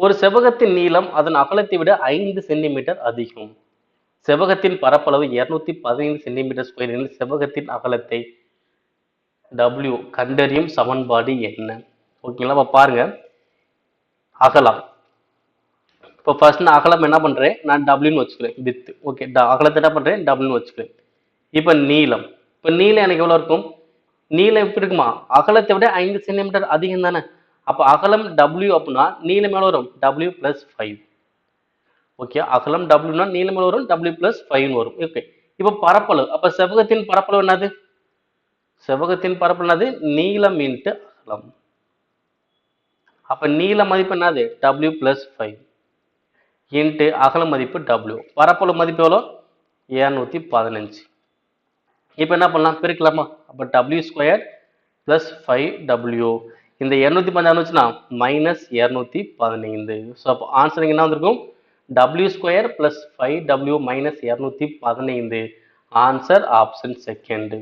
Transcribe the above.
ஒரு செவ்வகத்தின் நீளம் அதன் அகலத்தை விட ஐந்து சென்டிமீட்டர் அதிகம். செவ்வகத்தின் பரப்பளவு இருநூத்தி பதினைந்து சென்டிமீட்டர் ஸ்கொயர் எனில் செவ்வகத்தின் அகலத்தை டபிள்யூ கண்டறியும் சமன்பாடு என்ன? ஓகேங்களா அப்ப பாருங்க. அகலம். இப்போ ஃபர்ஸ்ட் நான் அகலம் என்ன பண்றேன்? நான் டபுள்யூன்னு வச்சுக்கிறேன். வித் ஓகே அகலத்தை என்ன பண்றேன்? டபுள்யூன்னு வச்சுக்கிறேன். இப்போ நீளம். இப்போ நீளம் எனக்கு எவ்வளோ இருக்கும்? நீளம் எப்படி இருக்குமா? அகலத்தை விட ஐந்து சென்டிமீட்டர் அதிகம் தானே. அப்போ அகலம் டபிள்யூ அப்படின்னா நீளம் எவ்வளோ வரும். டபிள்யூ ப்ளஸ் ஃபைவ் ஓகே அகலம் டபிள்யூனா நீளம் எவ்வளோ வரும் டபிள்யூ ப்ளஸ் ஃபைவ்னு வரும். ஓகே இப்போ பரப்பளவு அப்போ செவ்வகத்தின் பரப்பளவு என்னது? செவ்வகத்தின் பரப்பளவு என்னது? நீளம் இன்ட்டு அகலம். அப்போ நீள மதிப்பு என்னது? டபிள்யூ பிளஸ் ஃபைவ் இன்ட்டு அகல மதிப்பு டபிள்யூ பரப்பளவு மதிப்பு எவ்வளோ? இரநூத்தி பதினஞ்சு. இப்போ என்ன பண்ணலாம்? பிரிக்கலாமா? அப்போ W square plus five W இந்த இரநூத்தி பதினாறு வந்துச்சுன்னா மைனஸ் இரநூத்தி பதினைந்து. ஸோ அப்போ ஆன்சர் என்ன வந்திருக்கும்? W square plus five W minus இரநூத்தி பதினைந்து. Answer option second